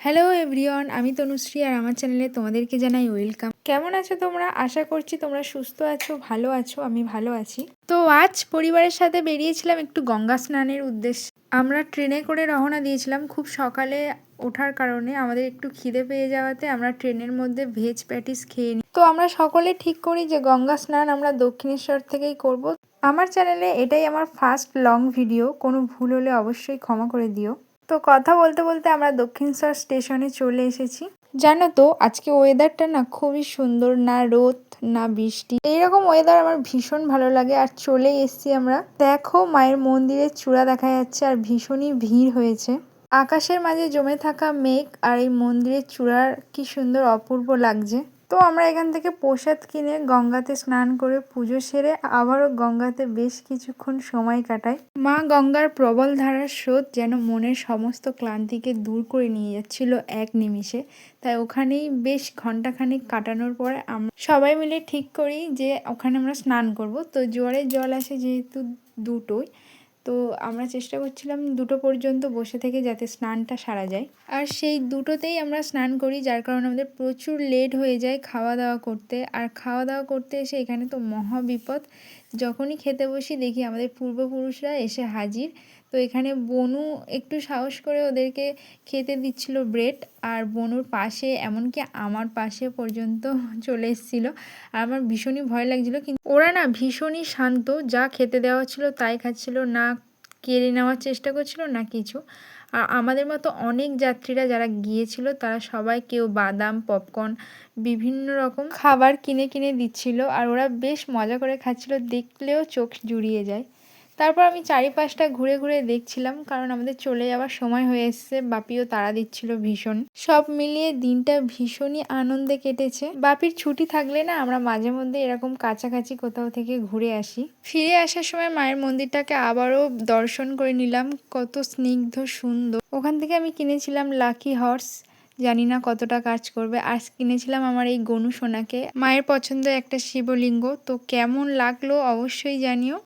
Hello everyone আমি তনুশ্রী আর আমার চ্যানেলে তোমাদেরকে জানাই ওয়েলকাম কেমন আছো তোমরা? আশা করছি তোমরা সুস্থ আছো, ভালো আছো, আমি ভালো আছি। তো আজ পরিবারের সাথে বেরিয়েছিলাম একটু গঙ্গা স্নানের উদ্দেশ্যে। আমরা ট্রেনে করে রওনা দিয়েছিলাম খুব সকালে ওঠার কারণে, আমাদের একটু খিদে পেয়ে যাওয়াতে আমরা ট্রেনের মধ্যে ভেজ প্যাটিস খেয়ে নিই তো আমরা সকলে ঠিক করি যে গঙ্গা স্নান আমরা দক্ষিণেশ্বর থেকেই করব। আমার চ্যানেলে এটাই আমার ফার্স্ট লং ভিডিও কোনো ভুল হলে অবশ্যই ক্ষমা করে দিও। তো কথা বলতে বলতে আমরা দক্ষিণেশ্বর স্টেশনে চলে এসেছি। জানো তো, আজকে ওয়েদারটা না খুবই সুন্দর, না রোদ, না বৃষ্টি। এইরকম ওয়েদার আমার ভীষণ ভালো লাগে আর চলেই এসছি আমরা। দেখো মায়ের মন্দিরের চূড়া দেখা যাচ্ছে আর ভীষণই ভিড় হয়েছে। আকাশের মাঝে জমে থাকা মেঘ আর এই মন্দিরের চূড়ার কি সুন্দর অপূর্ব লাগছে। তো আমরা এখান থেকে প্রসাদ কিনে গঙ্গাতে স্নান করে পুজো সেরে আবারও গঙ্গাতে বেশ কিছুক্ষণ সময় কাটাই। মা গঙ্গার প্রবল ধারার স্রোত যেন মনের সমস্ত ক্লান্তিকে দূর করে নিয়ে যাচ্ছিল এক নিমিষে। তাই ওখানেই বেশ ঘন্টাখানেক কাটানোর পরে আমরা সবাই মিলে ঠিক করি যে ওখানে আমরা স্নান করব। তো জোয়ারের জল আসে যেহেতু দুটোই তো আমরা চেষ্টা করছিলাম দুটো পর্যন্ত বসে থেকে যাতে স্নানটা সারা যায়। আর সেই দুটোতেই আমরা স্নান করি, যার কারণে আমাদের প্রচুর লেট হয়ে যায় খাওয়া দাওয়া করতে। আর খাওয়া দাওয়া করতে এসে এখানে তো মহা বিপদ যখনই খেতে বসি, দেখি আমাদের পূর্বপুরুষরা এসে হাজির। তো এখানে বনু একটু সাহস করে ওদেরকে খেতে দিচ্ছিল ব্রেড, আর বনুর পাশে, এমনকি আমার পাশে পর্যন্ত চলে এসেছিল। আর আমার ভীষণই ভয় লাগছিল, কিন্তু ওরা না ভীষণই শান্ত। যা খেতে দেওয়া ছিল তাই খাচ্ছিল, না কেড়ে নেওয়ার চেষ্টা করছিল, না কিছু। আমাদের মতো অনেক যাত্রীরা যারা গিয়েছিল, তারা সবাই কেউ বাদাম পপকর্ন বিভিন্ন রকম খাবার কিনে কিনে দিচ্ছিল। আর ওরা বেশ মজা করে খাচ্ছিল। দেখলেও চোখ জুড়িয়ে যায়। তারপর আমি চারিপাশটা ঘুরে ঘুরে দেখছিলাম, কারণ আমাদের চলে যাওয়ার সময় হয়ে এসছে। বাপিও তাড়া দিচ্ছিল ভীষণ। সব মিলিয়ে দিনটা ভীষণই আনন্দে কেটেছে। বাপির ছুটি থাকলে না আমরা মাঝে মধ্যে এরকম কাছাকাছি কোথাও থেকে ঘুরে আসি। ফিরে আসার সময় মায়ের মন্দিরটাকে আবারও দর্শন করে নিলাম। কত স্নিগ্ধ, সুন্দর। ওখান থেকে আমি কিনেছিলাম লাকি হর্স। জানি না কতটা কাজ করবে। আর কিনেছিলাম আমার এই গনু সোনাকে। মায়ের পছন্দের একটা শিবলিঙ্গ। তো কেমন লাগল অবশ্যই জানিও।